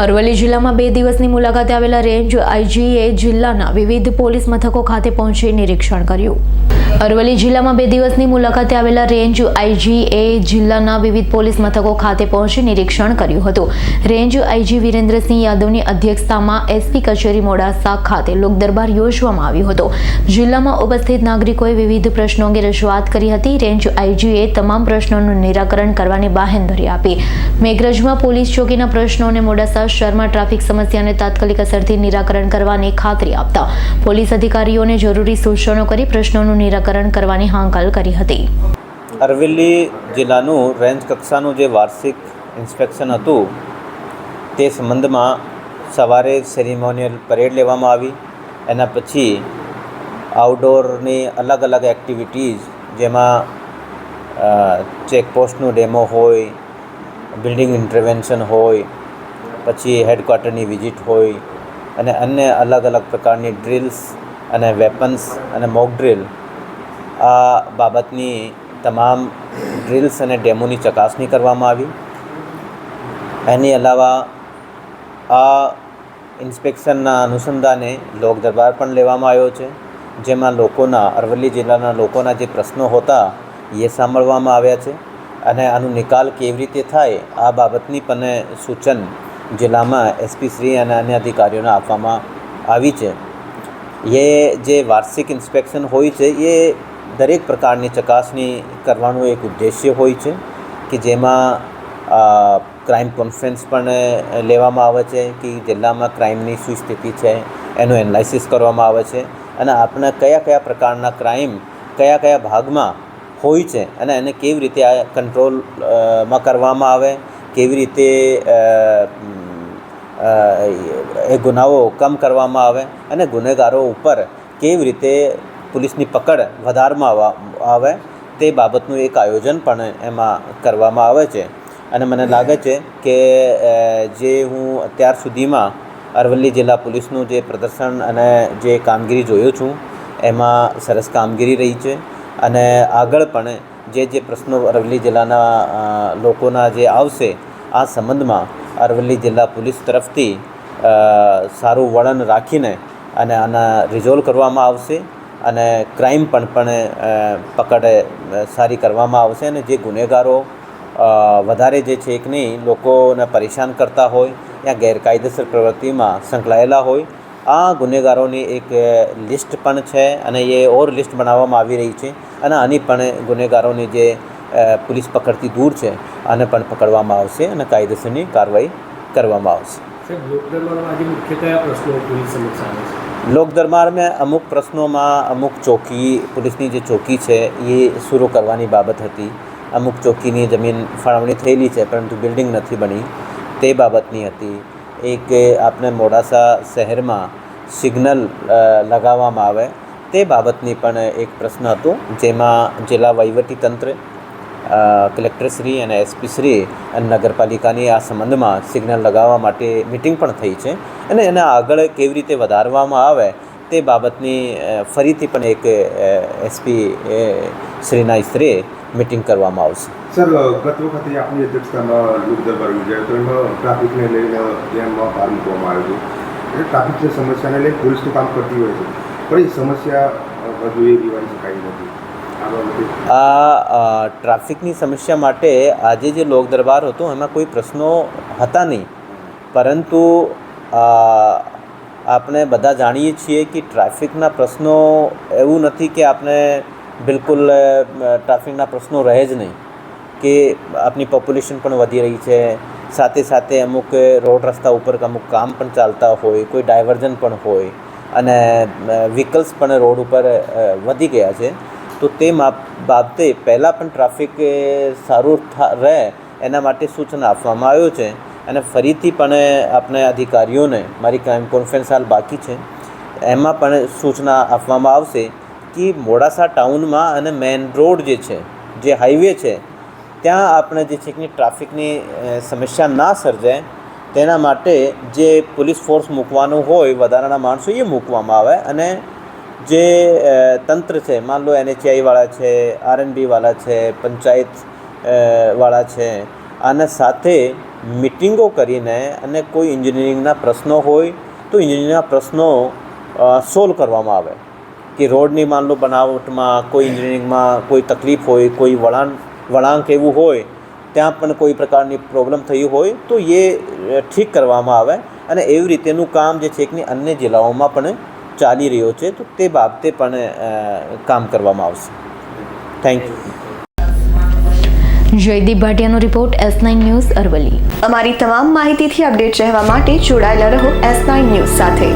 અરવલ્લી જિલ્લામાં બે દિવસની મુલાકાતે આવેલા રેન્જ આઈજીએ જિલ્લાના વિવિધ પોલીસ મથકો ખાતે પહોંચી નિરીક્ષણ કર્યું. અરવલ્લી જિલ્લામાં બે દિવસની મુલાકાતે આવેલા રેન્જ આઈજીએ જિલ્લાના વિવિધ પોલીસ મથકો ખાતે પહોંચી નિરીક્ષણ કર્યું હતું. રેન્જ આઈજી વિરેન્દ્રસિંહ યાદવની અધ્યક્ષતામાં એસપી કચેરી મોડાસા ખાતે લોકદરબાર યોજવામાં આવ્યો હતો. જિલ્લામાં ઉપસ્થિત નાગરિકોએ વિવિધ પ્રશ્નો અંગે રજૂઆત કરી હતી. રેન્જ આઈજીએ તમામ પ્રશ્નોનું નિરાકરણ કરવાની બાહેંધરી આપી. મેઘરજમાં પોલીસ ચોકીના પ્રશ્નો અને મોડાસા શહેરમાં ટ્રાફિક સમસ્યાને તાત્કાલિક અસરથી નિરાકરણ કરવાની ખાતરી આપતા પોલીસ અધિકારીઓને જરૂરી સૂચનો કરી પ્રશ્નોનું નિરાકરણ કરવાની હાંકલ કરી હતી. અરવલ્લી જિલ્લાનું રેન્જ કક્ષાનું જે વાર્ષિક ઇન્સ્પેક્શન હતું, તે સંબંધમાં સવારે સેરિમોનિયલ પરેડ લેવામાં આવી. એના પછી આઉટડોરની અલગ અલગ એક્ટિવિટીઝ, જેમાં ચેકપોસ્ટનું ડેમો હોય, બિલ્ડિંગ ઇન્ટરવેન્શન હોય પછી હેડક્વાર્ટરની વિઝિટ હોય અને અન્ય અલગ અલગ પ્રકારની ડ્રિલ્સ અને વેપન્સ અને મોક ડ્રિલ આ બાબતની તમામ ડ્રિલ્સ અને ડેમોની ચકાસણી કરવામાં આવી. એની અલાવા આ ઇન્સ્પેક્શનના અનુસંધાને લોક દરબાર પણ લેવામાં આવ્યો છે, જેમાં લોકોના, અરવલ્લી જિલ્લાના લોકોના જે પ્રશ્નો હતા એ સાંભળવામાં આવ્યા છે અને આનો નિકાલ કેવી રીતે થાય આ બાબતની પણ સૂચન જિલ્લામાં એસપી શ્રી અને અન્ય અધિકારીઓને આપવામાં આવી છે. એ જે વાર્ષિક ઇન્સ્પેક્શન હોય છે, એ દરેક પ્રકારની ચકાસણી કરવાનું એક ઉદ્દેશ્ય હોય છે કે જેમાં ક્રાઇમ કોન્ફરન્સ પણ લેવામાં આવે છે કે જિલ્લામાં ક્રાઇમની શું સ્થિતિ છે, એનું એનાલિસિસ કરવામાં આવે છે અને આપણે કયા કયા પ્રકારના ક્રાઇમ કયા કયા ભાગમાં હોય છે અને એને કેવી રીતે આ કંટ્રોલમાં કરવામાં આવે, કેવી રીતે એ ગુનાઓ કમ કરવામાં આવે અને ગુનેગારો ઉપર કેવી રીતે પોલીસની પકડ વધારવામાં આવે તે બાબતનું એક આયોજન પણ એમાં કરવામાં આવે છે. અને મને લાગે છે કે જે હું અત્યાર સુધીમાં અરવલ્લી જિલ્લા પોલીસનું જે પ્રદર્શન અને જે કામગીરી જોયો છું, એમાં સરસ કામગીરી રહી છે. અને આગળ પણ જે જે પ્રશ્નો અરવલ્લી જિલ્લાના લોકોના જે આવશે, આ સંબંધમાં અરવલ્લી જિલ્લા પોલીસ તરફથી સારું વળણ રાખીને અને આના રિઝોલ્વ કરવામાં આવશે અને ક્રાઇમ પણ પણ પકડ સારી કરવામાં આવશે અને જે ગુનેગારો વધારે જે છે કે નહીં, લોકોને પરેશાન કરતા હોય, યા ગેરકાયદેસર પ્રવૃત્તિમાં સંકળાયેલા હોય, આ ગુનેગારોની એક લિસ્ટ પણ છે અને એ ઓર લિસ્ટ બનાવવામાં આવી રહી છે અને આની પણ ગુનેગારોની જે પોલીસ પકડથી દૂર છે આને પણ પકડવામાં આવશે અને કાયદેસરની કાર્યવાહી કરવામાં આવશે. લોક દરબારમાં અમુક પ્રશ્નોમાં અમુક ચોકી પોલીસની જે ચોકી છે એ શરૂ કરવાની બાબત હતી. અમુક ચોકીની જમીન ફાળવણી થયેલી છે પરંતુ બિલ્ડિંગ નથી બની. તે બાબતની હતી. એક આપણે મોડાસા શહેરમાં સિગ્નલ લગાવવામાં આવે તે બાબતની પણ એક પ્રશ્ન હતો જેમાં જિલ્લા વહીવટીતંત્ર કલેક્ટરશ્રી અને એસપીશ્રી અને નગરપાલિકાની આ સંબંધમાં સિગ્નલ લગાવવા માટે મિટિંગ પણ થઈ છે અને એને આગળ કેવી રીતે વધારવામાં આવે તે બાબતની ફરીથી પણ એક એસપી શ્રીના સ્ત્રીએ મિટિંગ કરવામાં આવશે. સર, ગત વખતે આપની અધ્યક્ષતામાં લોક દરબાર યોજાયો તો એમાં ટ્રાફિકને લઈને ધ્યાનમાં ભાર મૂકવામાં આવ્યો હતો. ટ્રાફિકની સમસ્યાને લઈને પોલીસનું કામ કરતી હોય છે. પણ એ સમસ્યા હજુ એ દિવાળી શકાય નથી. આ ટ્રાફિકની સમસ્યા માટે આજે જે લોક દરબાર હતો, એમાં કોઈ પ્રશ્નો હતા નહીં. પરંતુ આપણે બધા જાણીએ છીએ કે ટ્રાફિકના પ્રશ્નો એવું નથી કે આપણે બિલકુલ ટ્રાફિકના પ્રશ્નો રહે જ નહીં. કે આપની પોપ્યુલેશન પણ વધી રહી છે. સાથે સાથે અમુક રોડ રસ્તા ઉપર અમુક કામ પણ ચાલતા હોય, કોઈ ડાયવર્ઝન પણ હોય અને વ્હીકલ્સ પણ રોડ ઉપર વધી ગયા છે. તો તે બાબતે પહેલાં પણ ટ્રાફિક સારું રહે એના માટે સૂચના આપવામાં આવ્યું છે. અને ફરીથી પણ આપણે અધિકારીઓને મારી ક્રાઇમ કોન્ફરન્સ હાલ બાકી છે. એમાં પણ સૂચના આપવામાં આવશે કે મોડાસા ટાઉનમાં અને મેઇન રોડ જે છે, જે હાઈવે છે, ત્યાં આપણે જે છે કે ટ્રાફિકની સમસ્યા ના સર્જાય, તેના માટે જે પોલીસ ફોર્સ મૂકવાનું હોય, વધારાના માણસો એ મૂકવામાં આવે અને જે તંત્ર છે, માન લો એનએચઆઈવાળા છે આરએનબીવાળા છે, પંચાયત વાળા છે, આના સાથે મિટિંગો કરીને અને કોઈ એન્જિનિયરિંગના પ્રશ્નો હોય તો એન્જિનિયરિંગના પ્રશ્નો સોલ્વ કરવામાં આવે. કે રોડની માન લો બનાવટમાં કોઈ એન્જિનિયરિંગમાં કોઈ તકલીફ હોય, કોઈ વળાંક વળાંક એવું હોય, ત્યાં પણ કોઈ પ્રકારની પ્રોબ્લેમ થઈ હોય તો એ ઠીક કરવામાં આવે અને એવી રીતેનું કામ જે છે કે અન્ય જિલ્લાઓમાં પણ ચાલી રહ્યો છે તો તે બાબતે પણ કામ કરવામાં આવશે. Thank you Jaydeep ભાટિયાનો report S nine news Aravalli. અમારી તમામ માહિતીથી અપડેટ રહેવા માટે જોડાયેલા રહો એસ નાઇન ન્યૂઝ સાથે.